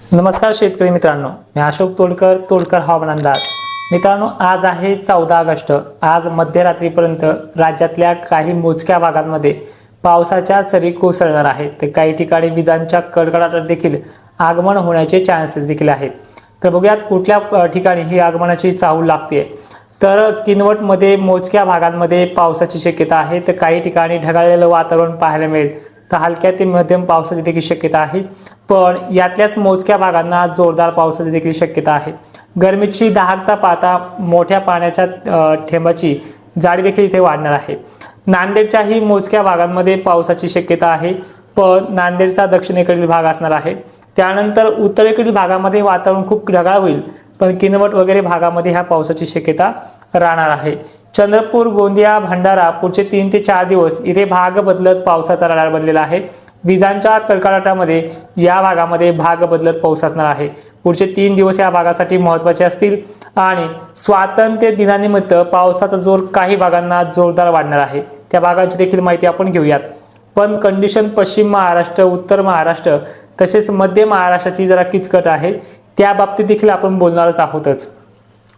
नमस्कार शेतकरी मित्रांनो मी अशोक तोडकर तोडकर हवामान अंदाज. मित्रांनो आज आहे चौदा ऑगस्ट. आज मध्यरात्रीपर्यंत राज्यातल्या काही मोजक्या भागांमध्ये पावसाच्या सरी कोसळणार आहेत. तर काही ठिकाणी विजांच्या कडकडाटात देखील आगमन होण्याचे चान्सेस देखील आहेत. तर बघूयात कुठल्या ठिकाणी ही आगमनाची चाहूल लागते तर किनवटमध्ये मोजक्या भागांमध्ये पावसाची शक्यता आहे. तर काही ठिकाणी ढगाळलेलं वातावरण पाहायला मिळेल. तर हलक्या ते मध्यम पावसाची देखील शक्यता आहे. पण यातल्याच मोजक्या भागांना जोरदार पावसाची देखील शक्यता आहे. गरमीची दाहकता पाहता मोठ्या पाण्याच्या ठेंबाची थेंबाची जाडी देखील इथे वाढणार आहे. नांदेडच्याही मोजक्या भागांमध्ये पावसाची शक्यता आहे पण नांदेडचा दक्षिणेकडील भाग असणार आहे. त्यानंतर उत्तरेकडील भागामध्ये वातावरण खूप ढगाळ होईल पण किनवट वगैरे भागामध्ये ह्या पावसाची शक्यता राहणार आहे. चंद्रपूर गोंदिया भंडारा पुढचे तीन ते चार दिवस इथे भाग बदलत पावसाचा रडार बनलेला आहे. विजांच्या कडकडाटामध्ये या भागामध्ये भाग बदलत पाऊस असणार आहे. पुढचे तीन दिवस या भागासाठी महत्त्वाचे असतील आणि स्वातंत्र्य दिनानिमित्त पावसाचा जोर काही भागांना जोरदार वाढणार आहे. त्या भागांची देखील माहिती आपण घेऊयात. पण कंडिशन पश्चिम महाराष्ट्र उत्तर महाराष्ट्र तसेच मध्य महाराष्ट्राची जरा किचकट आहे. त्या बाबतीत देखील आपण बोलणारच आहोतच.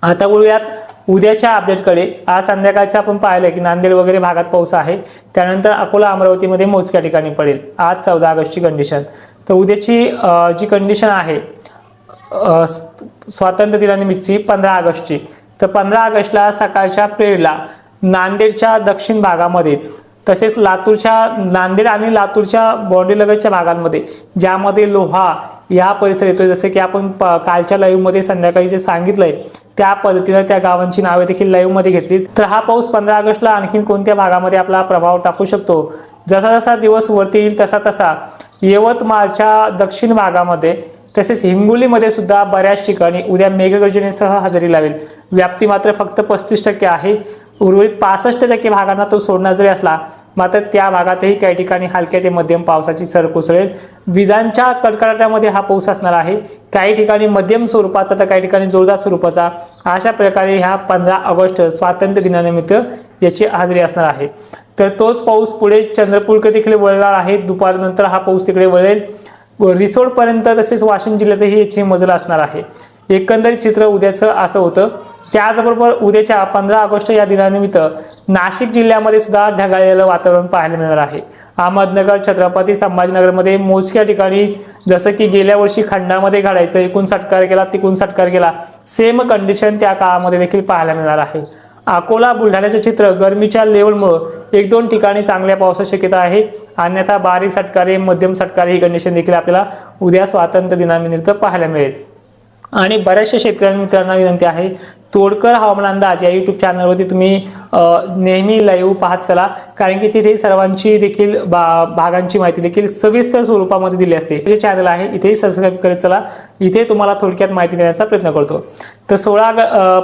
आता बोलूयात उद्याच्या अपडेटकडे आज संध्याकाळचं आपण पाहिलं की नांदेड वगैरे भागात पाऊस आहे. त्यानंतर अकोला अमरावतीमध्ये मोजक्या ठिकाणी पडेल. आज चौदा ऑगस्टची कंडिशन तर उद्याची जी कंडिशन आहे स्वातंत्र्य दिनानिमित्तची पंधरा ऑगस्टची. तर पंधरा ऑगस्टला सकाळच्या पेडला नांदेडच्या दक्षिण भागामध्येच तसेच लातूरच्या नांदेड आणि लातूरच्या बॉन्डीलगतच्या भागांमध्ये ज्यामध्ये लोहा या परिसर येतोय जसे की आपण प- कालच्या लाईव्हमध्ये संध्याकाळी जे सांगितलंय त्या पद्धतीनं त्या गावांची नावे देखील लाईव्हमध्ये घेतली तर हा पाऊस पंधरा ऑगस्टला आणखीन कोणत्या भागामध्ये आपला प्रभाव टाकू शकतो? जसा जसा दिवस वरती येईल तसा तसा यवतमाळच्या दक्षिण भागामध्ये तसेच हिंगोलीमध्ये सुद्धा बऱ्याच ठिकाणी उद्या मेघगर्जनेसह हजेरी लावेल. व्याप्ती मात्र फक्त पस्तीस टक्के आहे. उर्वरित पासष्ट टक्के भागांना तो सोडणार जरी असला मात्र त्या भागातही काही ठिकाणी हलक्या ते मध्यम पावसाची सर कोसळेल. विजांच्या कडकडाटामध्ये हा पाऊस असणार आहे. काही ठिकाणी मध्यम स्वरूपाचा तर काही ठिकाणी जोरदार स्वरूपाचा. अशा प्रकारे ह्या पंधरा ऑगस्ट स्वातंत्र्य दिनानिमित्त याची हजेरी असणार आहे. तर तोच पाऊस पुढे चंद्रपूरकडे देखील वळणार आहे. दुपारनंतर हा पाऊस तिकडे वळेल. रिसोडपर्यंत तसेच वाशिम जिल्ह्यातही याची मजल असणार आहे. एकंदरीत चित्र उद्याचं असं होतं. त्याचबरोबर उद्याच्या पंधरा ऑगस्ट या दिनानिमित्त नाशिक जिल्ह्यामध्ये सुद्धा ढगाळलेलं वातावरण पाहायला मिळणार आहे. अहमदनगर छत्रपती संभाजीनगरमध्ये मोजक्या ठिकाणी जसं की गेल्या वर्षी खंडामध्ये घडायचं एकूण सटकार केला तिकून सटकार केला सेम कंडिशन त्या काळामध्ये देखील पाहायला मिळणार आहे. अकोला बुलढाण्याचे चित्र गरमीच्या लेवलमुळं एक दोन ठिकाणी चांगल्या पावसाची शक्यता आहे. अन्यथा बारीक सटकारे मध्यम सटकारे ही कंडिशन देखील आपल्याला उद्या स्वातंत्र्य दिनानिमित्त पाहायला मिळेल. आणि बऱ्याचशा शेतकऱ्यांना मित्रांना विनंती आहे तोडकर हवामान अंदाज या युट्यूब चॅनलवरती तुम्ही नेहमी लाईव्ह पाहत चला. कारण की तिथे सर्वांची देखील बा भागांची माहिती देखील सविस्तर स्वरूपामध्ये दिली असते. जे चॅनल आहे इथेही सबस्क्राईब करत चला. इथे तुम्हाला थोडक्यात माहिती देण्याचा प्रयत्न करतो. तर सोळा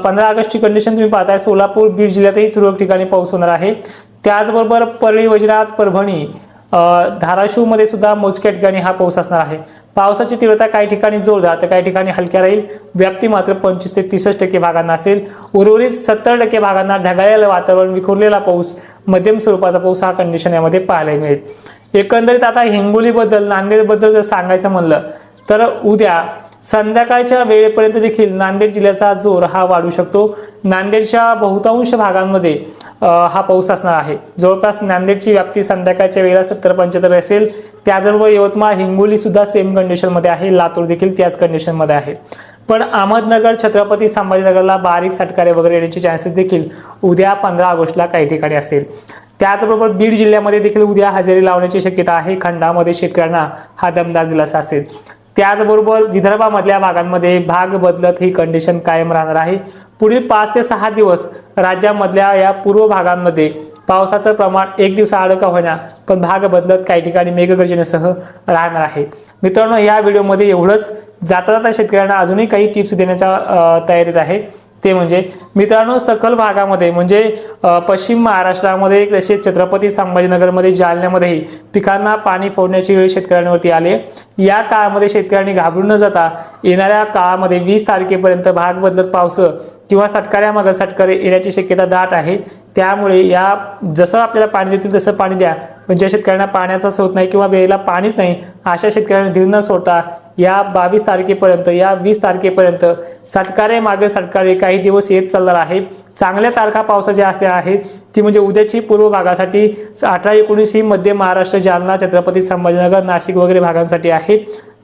पंधरा ऑगस्टची कंडिशन तुम्ही पाहताय सोलापूर बीड जिल्ह्यातही तुरळक ठिकाणी पाऊस होणार आहे. त्याचबरोबर परळी वैजनाथ परभणी धाराशिवमध्ये सुद्धा मोजक्या ठिकाणी हा पाऊस असणार आहे. पावसाची तीव्रता काही ठिकाणी जोरदार तर काही ठिकाणी हलक्या राहील. व्याप्ती मात्र पंचवीस ते तीसष्ट टक्के भागांना असेल. उर्वरित सत्तर टक्के भागांना ढगाळलेलं वातावरण विखुरलेला पाऊस मध्यम स्वरूपाचा पाऊस हा कंडिशन यामध्ये पाहायला मिळेल. एकंदरीत आता हिंगोलीबद्दल नांदेडबद्दल जर सांगायचं म्हणलं तर उद्या संध्याकाळच्या वेळेपर्यंत देखील नांदेड जिल्ह्याचा जोर हा वाढू शकतो. नांदेडच्या बहुतांश भागांमध्ये हा पाऊस असणार आहे. जवळपास नांदेडची व्याप्ती संध्याकाळच्या वेळेला सत्तर पंच्याहत्तर असेल. त्याचबरोबर यवतमाळ हिंगोली सुद्धा सेम कंडिशनमध्ये आहे. लातूर देखील त्याच कंडिशनमध्ये आहे. पण अहमदनगर छत्रपती संभाजीनगरला बारीक सटकारे वगैरे येण्याचे चान्सेस देखील उद्या पंधरा ऑगस्टला काही ठिकाणी असतील. त्याचबरोबर बीड जिल्ह्यामध्ये देखील उद्या हजेरी लावण्याची शक्यता आहे. खंडामध्ये शेतकऱ्यांना हा दमदार दिलासा असेल. त्याचबरोबर विदर्भामधल्या भागांमध्ये भाग बदलत ही कंडिशन कायम राहणार आहे. पुढील पाच ते सहा दिवस राज्यामधल्या या पूर्व भागांमध्ये पावसाचं प्रमाण एक दिवसा आड का होणार पण भाग बदलत काही ठिकाणी मेघगर्जनेसह राहणार आहे. मित्रांनो या व्हिडिओमध्ये एवढंच. जाता जाता शेतकऱ्यांना अजूनही काही टिप्स देण्याच्या तयारीत आहे. ते म्हणजे मित्रांनो सकल भागामध्ये म्हणजे पश्चिम महाराष्ट्रामध्ये तसेच छत्रपती संभाजीनगरमध्ये जालन्यामध्येही पिकांना पाणी फोडण्याची वेळ शेतकऱ्यांवरती आले या काळामध्ये शेतकऱ्यांनी घाबरून न जाता येणाऱ्या काळामध्ये वीस तारखेपर्यंत भाग बदलत पावस किंवा सटकाऱ्या मागं सटकारे येण्याची शक्यता दाट आहे. त्यामुळे या जसं आपल्याला पाणी देतील तसं पाणी द्या. पण ज्या शेतकऱ्यांना पाण्याचा स्रोत नाही किंवा वेळेला पाणीच नाही अशा शेतकऱ्यांना धीर न सोडता या बावीस तारखेपर्यंत या वीस तारखेपर्यंत सटकारे मागे सटकारे काही दिवस येत चालणार आहे. चांगल्या तारखा पावसाच्या असे आहेत. ती म्हणजे उद्याची पूर्व भागासाठी अठरा एकोणीस ही मध्य महाराष्ट्र जालना छत्रपती संभाजीनगर नाशिक वगैरे भागांसाठी आहे.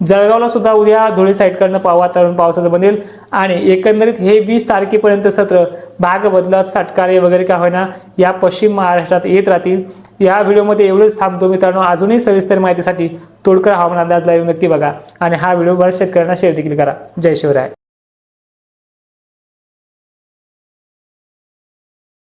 जळगावला सुद्धा उद्या धुळे साईडकडनं पाव वातावरण पावसाचं बनेल. आणि एकंदरीत हे वीस तारखेपर्यंत सत्र भाग बदलत सटकारे वगैरे का होईना या पश्चिम महाराष्ट्रात येत राहतील. या व्हिडिओमध्ये एवढंच थांबतो मित्रांनो. अजूनही सविस्तर माहितीसाठी तोडकर हवामान अंदाज लाईव्ह नक्की बघा. आणि हा व्हिडिओ बऱ्याच शेतकऱ्यांना शेअर देखील करा. जय शिवराय.